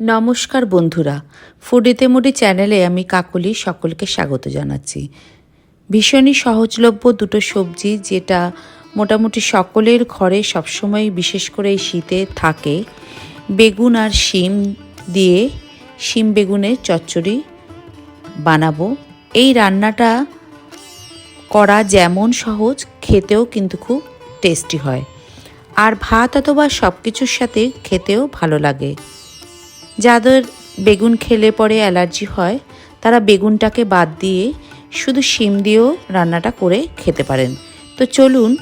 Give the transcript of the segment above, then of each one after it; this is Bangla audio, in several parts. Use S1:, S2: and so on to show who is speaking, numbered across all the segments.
S1: নমস্কার বন্ধুরা ফুডিতে মুডি চ্যানেলে আমি কাকলি সকলকে স্বাগত জানাচ্ছি। ভীষণই সহজলভ্য দুটো সবজি যেটা মোটামুটি সকলের ঘরে সবসময় বিশেষ করে এই শীতে থাকে। বেগুন আর শিম দিয়ে শিম বেগুনের চচ্চড়ি বানাবো। এই রান্নাটা করা যেমন সহজ, খেতেও কিন্তু খুব টেস্টি হয়। আর ভাত অথবা সব কিছুর সাথে খেতেও ভালো লাগে। যাদের বেগুন খেলে পরে অ্যালার্জি হয়, তারা বেগুনটাকে বাদ দিয়ে শুধু শিম দিয়েও রান্নাটা করে খেতে পারেন। তো চলুন,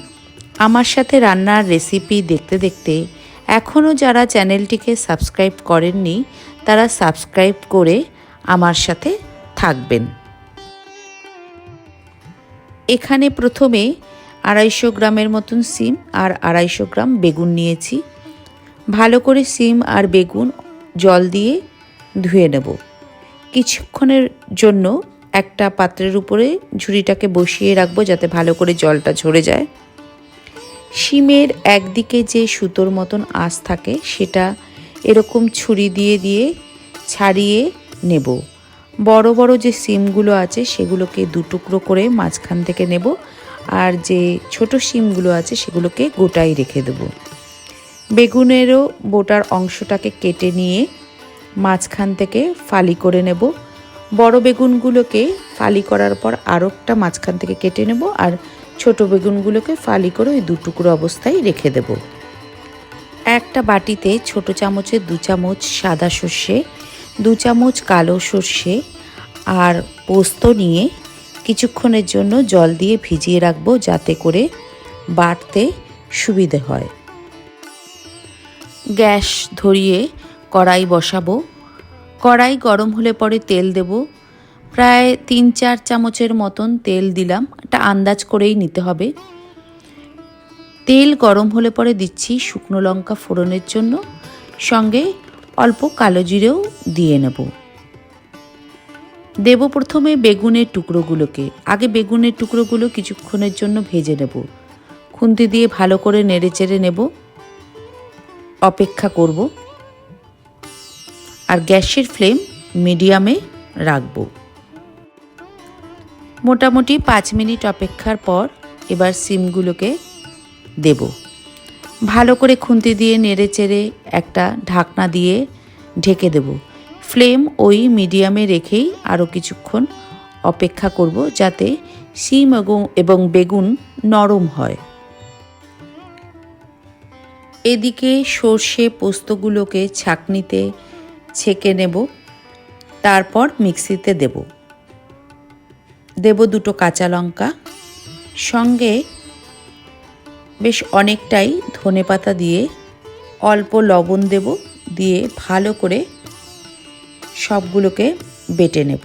S1: আমার সাথে রান্নার রেসিপি দেখতে দেখতে এখনও যারা চ্যানেলটিকে সাবস্ক্রাইব করেননি, তারা সাবস্ক্রাইব করে আমার সাথে থাকবেন। এখানে প্রথমে আড়াইশো গ্রামের মতন সিম আর আড়াইশো গ্রাম বেগুন নিয়েছি। ভালো করে সিম আর বেগুন জল দিয়ে ধুয়ে নেব। কিছুক্ষণের জন্য একটা পাত্রের উপরে ঝুড়িটাকে বসিয়ে রাখব যাতে ভালো করে জলটা ঝরে যায়। শিমের একদিকে যে সুতোর মতন আঁশ থাকে সেটা এরকম ছুরি দিয়ে দিয়ে ছাড়িয়ে নেব। বড় বড় যে সিমগুলো আছে সেগুলোকে দু টুকরো করে মাঝখান থেকে নেব আর যে ছোট সিমগুলো আছে সেগুলোকে গোটাই রেখে দেবো। বেগুনেরও বোটার অংশটাকে কেটে নিয়ে মাঝখান থেকে ফালি করে নেব। বড় বেগুনগুলোকে ফালি করার পর আরোটা মাঝখান থেকে কেটে নেব আর ছোট বেগুনগুলোকে ফালি করে ওই দু টুকরো অবস্থায় রেখে দেব। একটা বাটিতে ছোট চামচে দু চামচ সাদা সর্ষে, দু চামচ কালো সর্ষে আর পোস্ত নিয়ে কিছুক্ষণের জন্য জল দিয়ে ভিজিয়ে রাখব যাতে করে বাটতে সুবিধে হয়। গ্যাস ধরিয়ে কড়াই বসাবো। কড়াই গরম হলে পরে তেল দেব। প্রায় তিন চার চামচের মতন তেল দিলাম। এটা আন্দাজ করেই নিতে হবে। তেল গরম হলে পরে দিচ্ছি শুকনো লঙ্কা ফোড়নের জন্য। সঙ্গে অল্প কালো জিরেও দিয়ে নেব। দেব প্রথমে বেগুনের টুকরোগুলোকে। আগে বেগুনের টুকরোগুলো কিছুক্ষণের জন্য ভেজে নেব। খুন্তি দিয়ে ভালো করে নেড়ে চেড়ে নেব। অপেক্ষা করব আর গ্যাসের ফ্লেম মিডিয়ামে রাখব। মোটামুটি পাঁচ মিনিট অপেক্ষার পর এবার সিমগুলোকে দেব। ভালো করে খুন্তি দিয়ে নেড়ে চেড়ে একটা ঢাকনা দিয়ে ঢেকে দেব। ফ্লেম ওই মিডিয়ামে রেখেই আরও কিছুক্ষণ অপেক্ষা করব যাতে সিম এবং বেগুন নরম হয়। এদিকে সর্ষে পোস্তগুলোকে ছাকনিতে ছেঁকে নেব, তারপর মিক্সিতে দেব। দেব দুটো কাঁচা লঙ্কা, সঙ্গে বেশ অনেকটাই ধনে পাতা দিয়ে অল্প লবণ দেব, দিয়ে ভালো করে সবগুলোকে বেটে নেব।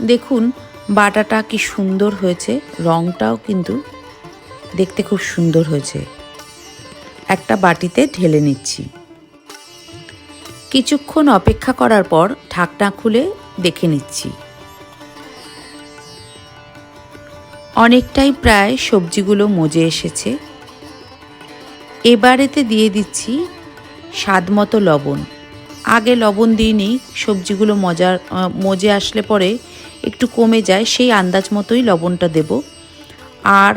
S1: দেখুন, বাটাটা কি সুন্দর হয়েছে রঙটাও কিন্তু দেখতে খুব সুন্দর হয়েছে। একটা বাটিতে ঢেলে নিচ্ছি। কিছুক্ষণ অপেক্ষা করার পর ঢাকনা খুলে দেখে নিচ্ছি। অনেকটাই প্রায় সবজিগুলো মজে এসেছে। এবারেতে দিয়ে দিচ্ছি স্বাদ মতো লবণ। আগে লবণ দিইনি, সবজিগুলো মজার মজে আসলে পরে একটু কমে যায়, সেই আন্দাজ মতোই লবণটা দেব। আর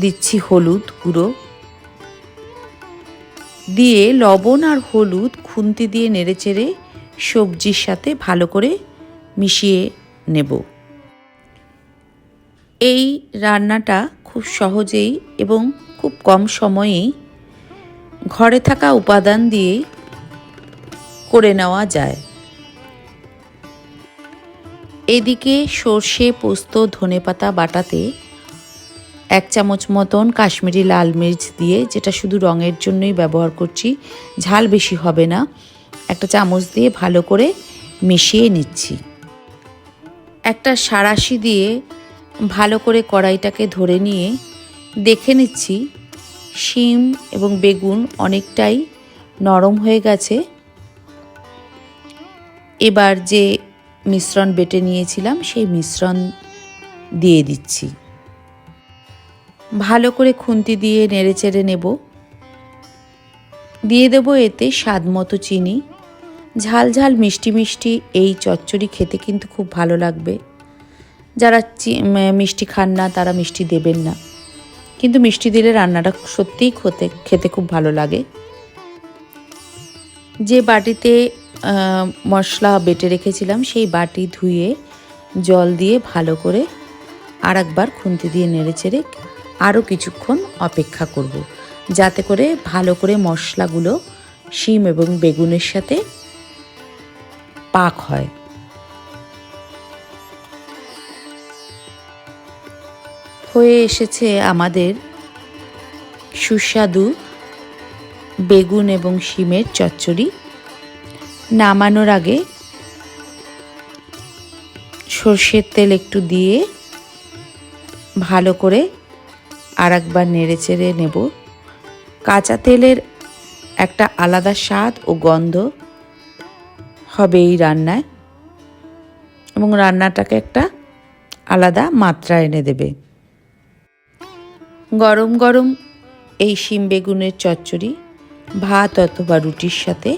S1: দিচ্ছি হলুদ গুঁড়ো। দিয়ে লবণ আর হলুদ খুন্তি দিয়ে নেড়েচেড়ে সবজির সাথে ভালো করে মিশিয়ে নেব। এই রান্নাটা খুব সহজেই এবং খুব কম সময়েই ঘরে থাকা উপাদান দিয়ে করে নেওয়া যায়। এদিকে সর্ষে, পোস্ত, ধনেপাতা বাটাতে এক চামচ মতন কাশ্মীরি লাল মির্চ দিয়ে, যেটা শুধু রঙের জন্যই ব্যবহার করছি, ঝাল বেশি হবে না। একটা চামচ দিয়ে ভালো করে মিশিয়ে নিচ্ছি। একটা সারাশি দিয়ে ভালো করে কড়াইটাকে ধরে নিয়ে দেখে নিচ্ছি, শিম এবং বেগুন অনেকটাই নরম হয়ে গেছে। এবার যে মিশ্রণ বেটে নিয়েছিলাম, সেই মিশ্রণ দিয়ে দিচ্ছি। ভালো করে খুন্তি দিয়ে নেড়ে চেড়ে নেব। দিয়ে দেবো এতে স্বাদ মতো চিনি। ঝাল ঝাল মিষ্টি মিষ্টি এই চচ্চড়ি খেতে কিন্তু খুব ভালো লাগবে। যারা মিষ্টি খান না, তারা মিষ্টি দেবেন না। কিন্তু মিষ্টি দিলে রান্নাটা সত্যিই খেতে খেতে খুব ভালো লাগে। যে বাটিতে মশলা বেটে রেখেছিলাম, সেই বাটি ধুয়ে জল দিয়ে ভালো করে আর একবার খুন্তি দিয়ে নেড়ে চেড়ে আরও কিছুক্ষণ অপেক্ষা করব। যাতে করে ভালো করে মশলাগুলো শিম এবং বেগুনের সাথে পাক হয় হয়ে এসেছে আমাদের সুস্বাদু বেগুন এবং শিমের চচ্চড়ি নামানোর আগে সর্ষের তেল একটু দিয়ে ভালো করে আর একবার নেড়ে চেড়ে নেব। কাঁচা তেলের একটা আলাদা স্বাদ ও গন্ধ হবে এই রান্নায় এবং রান্নাটাকে একটা আলাদা মাত্রা এনে দেবে। গরম গরম এই শিম বেগুনের চচ্চড়ি, ভাত অথবা রুটির সাথে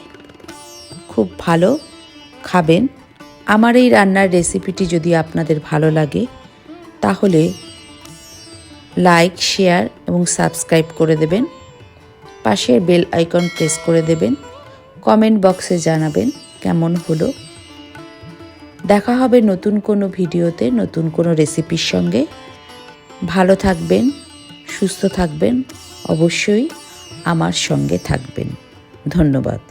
S1: খুব ভালো খাবেন। আমার এই রান্নার রেসিপিটি যদি আপনাদের ভালো লাগে, তাহলে লাইক, শেয়ার এবং সাবস্ক্রাইব করে দেবেন। পাশের বেল আইকন প্রেস করে দেবেন। কমেন্ট বক্সে জানাবেন কেমন হলো। দেখা হবে নতুন কোনো ভিডিওতে, নতুন কোনো রেসিপির সঙ্গে। ভালো থাকবেন, সুস্থ থাকবেন, অবশ্যই আমার সঙ্গে থাকবেন। ধন্যবাদ।